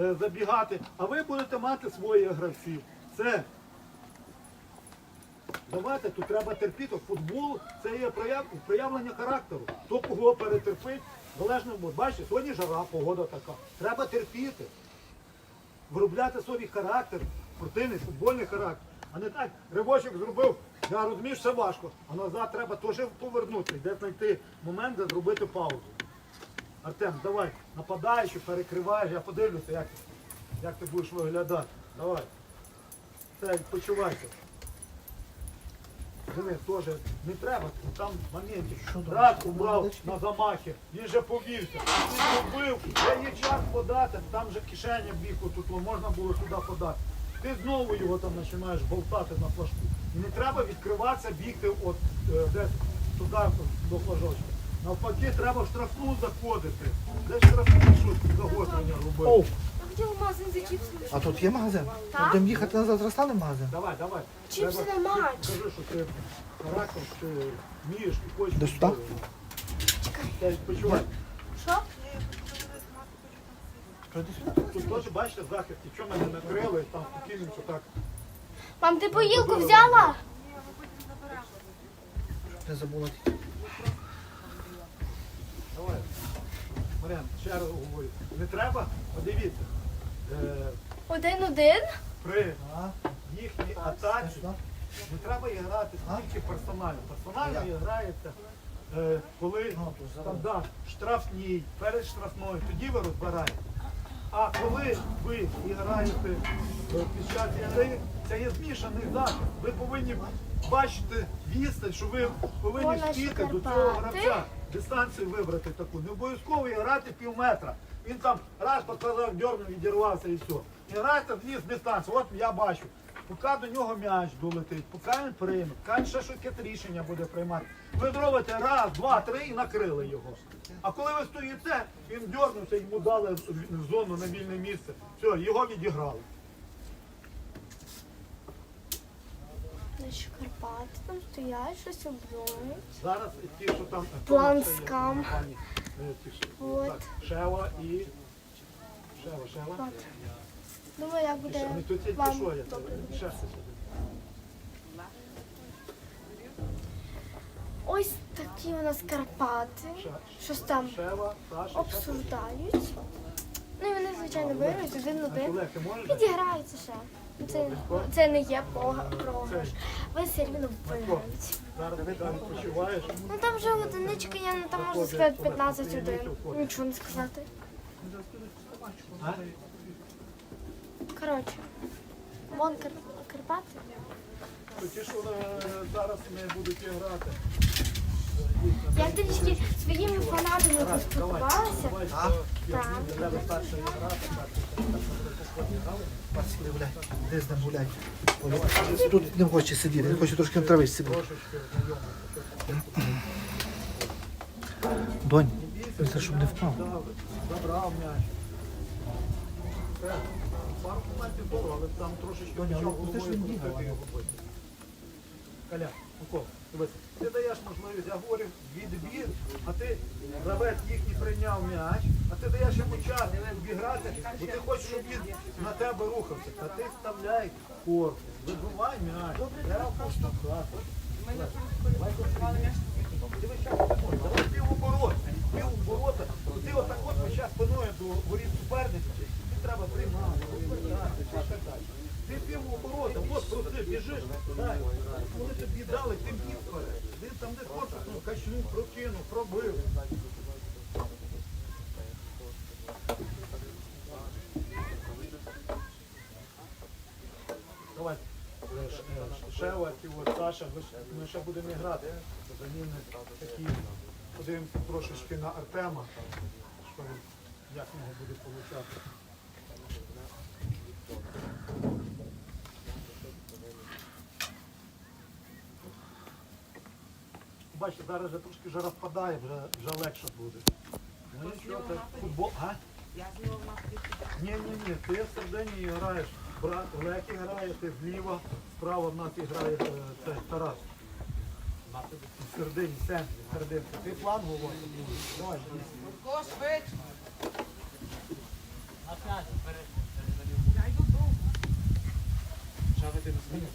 е, забігати, а ви будете мати своїх гравців. Це Давайте, тут треба терпіти. Футбол це є прояв, проявлення характеру. Хто кого перетерпить, залежно буде. Бачите, сьогодні жара, погода така. Треба терпіти. Виробляти собі характер, спортивний, футбольний характер. А не так, ривочок зробив, я розумію, що важко. А назад треба теж повернути, де знайти момент, де зробити паузу. Артем, давай, нападаючи, перекриваєш, я подивлюся, як, як ти будеш виглядати. Давай. Це відпочивайся. Диви, теж не треба, там в моменті. Раз убрав на замахи, він же повівся. Він побив, де є час подати, там же кишеня бігло, тут можна було туди подати. Ти знову його там починаєш болтати на флажку. І не треба відкриватися, бігти от е, десь туди до флажочка. Навпаки, треба в штрафну заходити. Де штрафну що загострення робити. Я хотіла в магазин за чіпсами. А тут є магазин? Так. Будемо їхати назад, зростали в магазин? Давай, давай. Чіпси Треба- на матч. Скажи, що ти характер, ти вмієш і хочеш. Сюди? футболу. Та Почувай. Що? Тут теж бачите захист, що мене накрили, там спокійненько так. Мам, ти поїлку взяла? Не забула. Давай. Маріан, ще раз говорю. Не треба, подивіться. Е, Один-один? при їхній атаці не треба і грати тільки персонально. Персонально і грається, е, коли Ну, то зараз. штрафній, перед штрафною, тоді ви розбираєте. А коли ви і граєте е, під час гри, це є змішаний захист. Ви повинні бачити відстань, що ви повинні наші стійти до цього Карпати. гравця. Дистанцію вибрати таку. Не обов'язково грати пів метра. Він там раз показав, дьорнув, відірвався і все. І грайте вниз дистанцію. От я бачу. Поки до нього м'яч долетить, поки він прийме, поки він ще щось рішення буде приймати. Ви зробите раз, два, три і накрили його. А коли ви стоїте, він дьорнувся, йому дали в зону на вільне місце. Все, його відіграли. Карпати там стоять, щось обдумують. Зараз ті, що там План це є, скам. пані, е, ті, що- От. так, Шева і Шева, Шева. Думаю, як буде вам добре. Ось такі у нас Карпати. Щось там обсуждають. Ну і вони, звичайно, виграють один-один. Олег. Підіграються ще. Це, це не є програш. Ви все рівно відпочиваєш. Ну там вже одиничка, я не там можу сказати 15-1. Нічого не сказати. Коротше, вон Кар... Карпати. Ті, що е, зараз не будуть грати. Я трішки своїми фанатами поспілкувалася. Так. Тебе старша гра, Пацки гулять. Тут не хоче сидіти, не хоче трошки на травичці сидіти. Донь, це щоб не впав. Забрав м'яч. Пару моментів було, але там трошечки Доня, ну, це ж він бігав. Коля, дивись, ти даєш можливість, я говорю, відбір, а ти гравець їхній прийняв м'яч, а ти даєш йому час обіграти, бо ти хочеш, щоб він на тебе рухався. А ти вставляй корпус, вибивай м'яч. Давай. півоборота, півоборота. Ти отак от весь час спиною до воріт суперника, ти треба приймати, вибирати, так далі. Ти півоборота, от проси, біжиш, дай. Тобі дали, ти біг вперед. Він там десь корпус ну, качнув, прокинув, пробив. Давай. Шева, от Саша, ми ще будемо грати. Заміни такі. Подивимося трошечки на Артема, що він, як нього буде получати. бачите, зараз вже трошки вже розпадає, вже, вже легше буде. Ну нічого, так, футбол, а? Я з нього Ні, ні, ні, ти всередині граєш. Брат Олег грає, ти зліва, справа в нас грає е, Тарас. В середині, центрі, в. Ти план говориш? Давай, йди. Кош, швидше. Я йду довго. Що ви ти розумієш?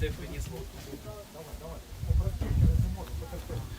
Ти приніс лодку. Давай, давай. Противник не может пока что.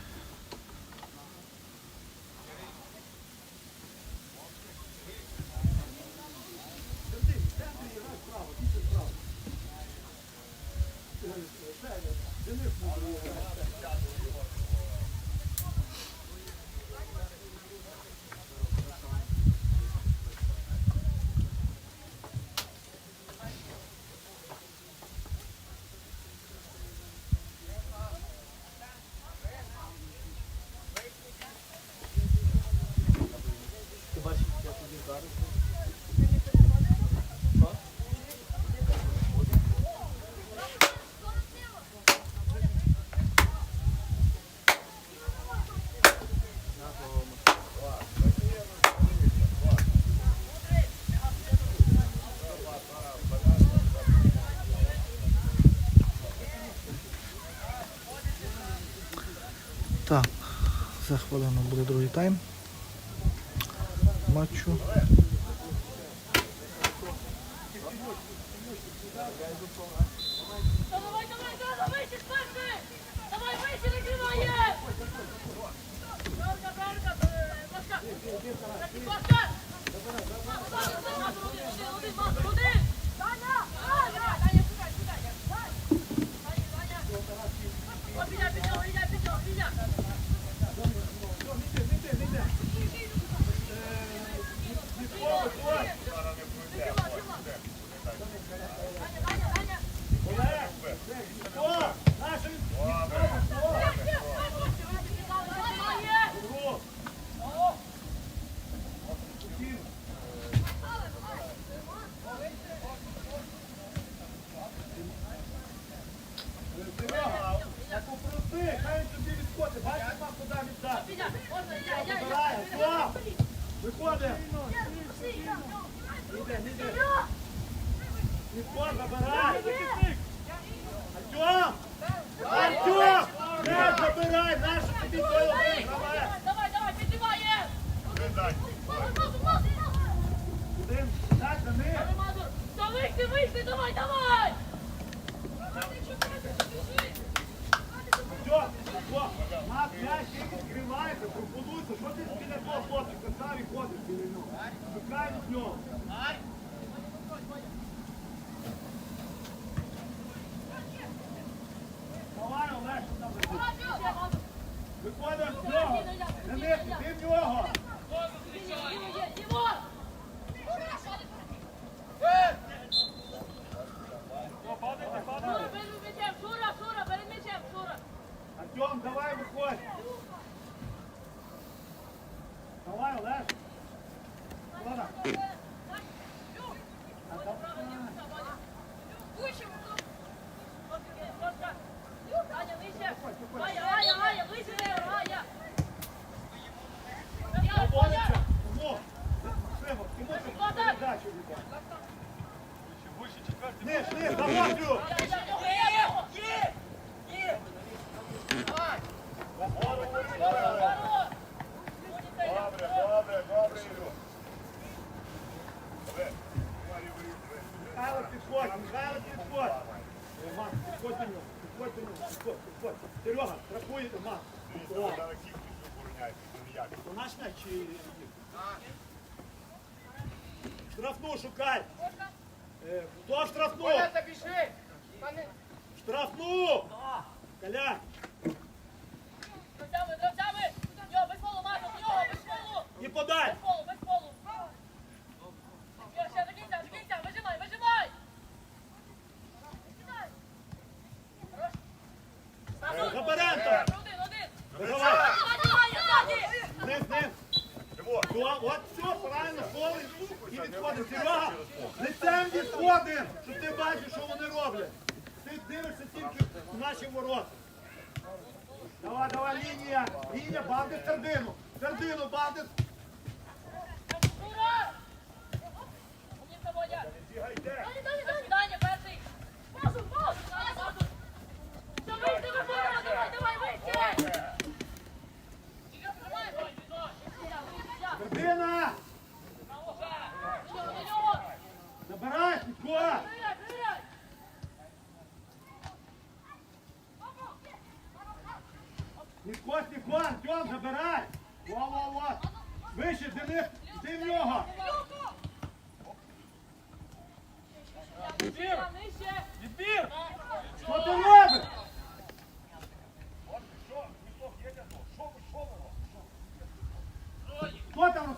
За хвилину буде другий тайм матчу. Ром, давай виходь. Давай, Олег. Ладно. Штрафну шукай! Е, хто штрафну? Коля! Штрафну! Коля!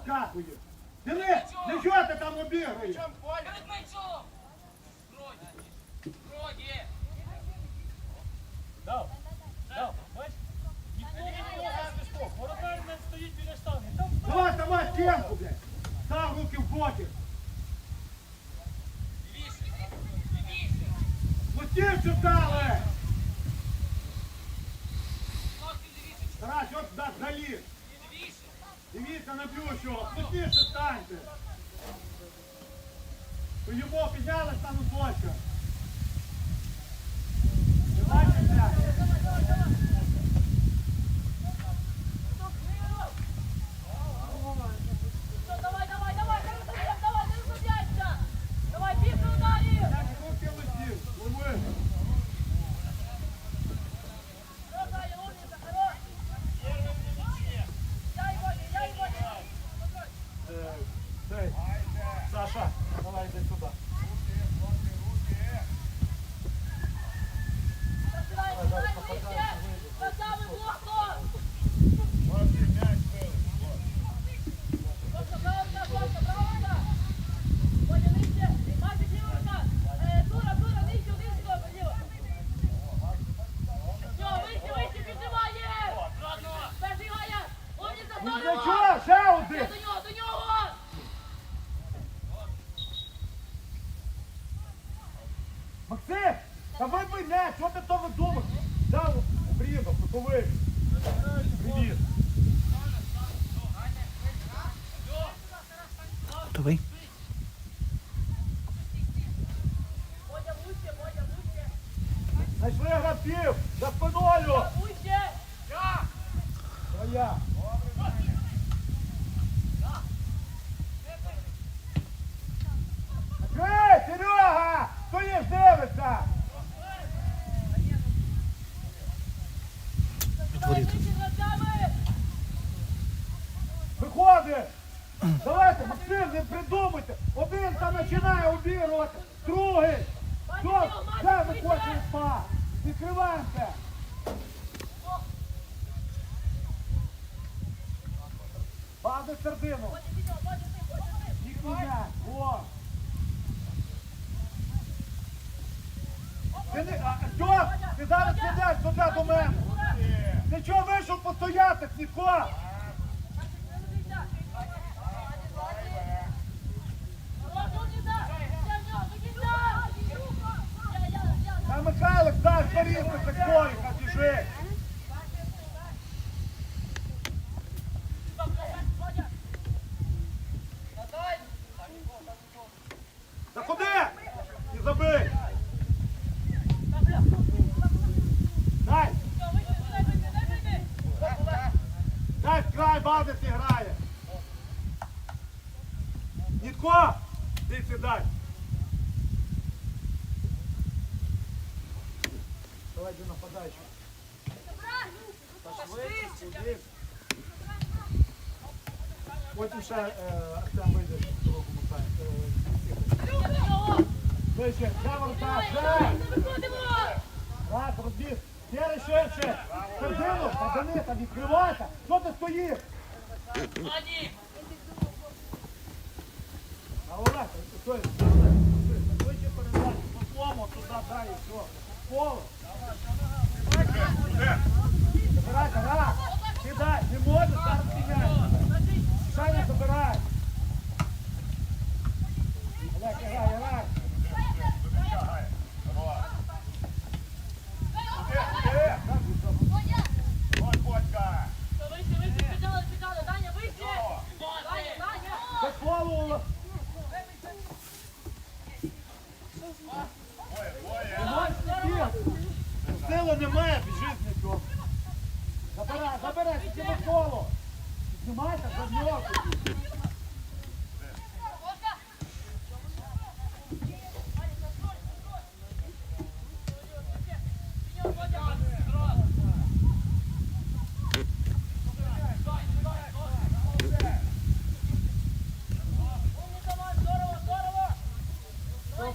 Нахуй. Диви, ну ти там обігаєш? Перед м'ячом! Вроді. Вроді. Дав. Стоїть біля штанги. Давай, давай, стінку, блядь. Став руки в боки. Лівіше. Лівіше. Трохи лівіше. Тарас, от заліз. Дивіться на плющого. Плотніше станьте. Йому підняли, стану точка. Давайте, блядь. Все, давай, давай, давай, не розумієш, давай, не розумієшся. Давай, більше ударів. Як руки летів, пливи. Давай, умниця, хорош. Я його, я його. Е, цей, Саша, давай йди сюди. Посилай, посилай, ближче. Красавий блоком. Просто правильно, просто правильно. Водя нижче, Мати ліва рука. Е, Тура, тура, нижче, нижче, ліво. Все, вище, вище, піднімає. Перший гая. Умниця, Ну здорово. нічого, ще один. До нього, до нього. Максим, та вибий м'яч, що ти то видумав? Дав обрізав, кутовий. Привіт. Готовий? Водя вище, Водя вище. Знайшли гравців, за спиною. Вище. Обігрувати, другий! Все, виходить з па! Відкриваємося! Бази середину! Водя, ти, м'яч! О! Не, а, Стьоп, ти зараз підеш сюди до мене! Ти чого вийшов постояти, Сніко? Та Михайлик, дай порізати такої, хай біжить! Заходи! І забий! Дай! Дай в край бази грає! Нітко! Ти сідай! Давай до нападаючого. Сюди. Потім ще е, Артем вийде з другого мотаю. Вище, за ворота, вже! Раз, розбіг. Сєре ширше. Середину, та Дениса, відкривайся. Що ти стоїш? А Олег, стой. Слому туди дай, все. Поле. Забирайте, раз. Кидай, не можеш, зараз міняй. Не забирай. Олег, грай, грай. Це слово. Сили немає, біжить не то. Забирай, забирай, тільки на коло. Знімайте, за нього.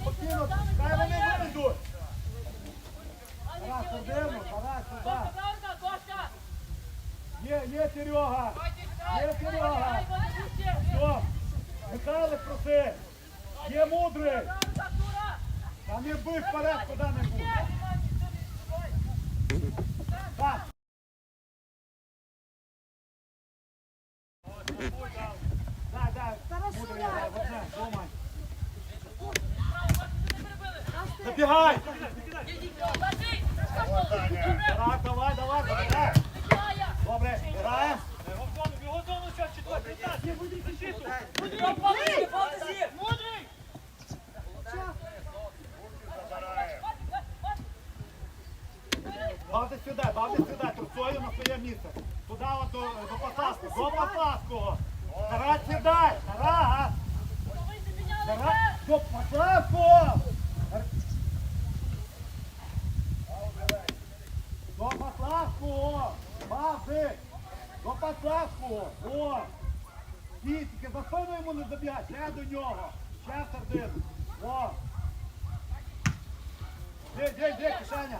Спокійно, хай вони вийдуть. Тарас, сюди, Тарас, сюди. Є, є, Серега. Є перевага. Грай, Ваня, вище. Все. Михайлик проси. Є мудрий. Артура. Та не бий вперед, куди не був. Так. Дай, дай. Мудрий, дай, одне, думай. Забігай. Так, давай, давай, давай. Добре, граємо. Мудрий. Бавте сюди, бавте сюди, трусою на своє місце. Туди от до, до Пасаску, до Пасаску. Тарас, сідай, Тарас. Тарас, до Пасаску. До Пасаску. Бавти. До Пасаску. О. Тільки за спину йому не забігай, ще до нього. Ще сердину. О. Де, де, де, кишеня?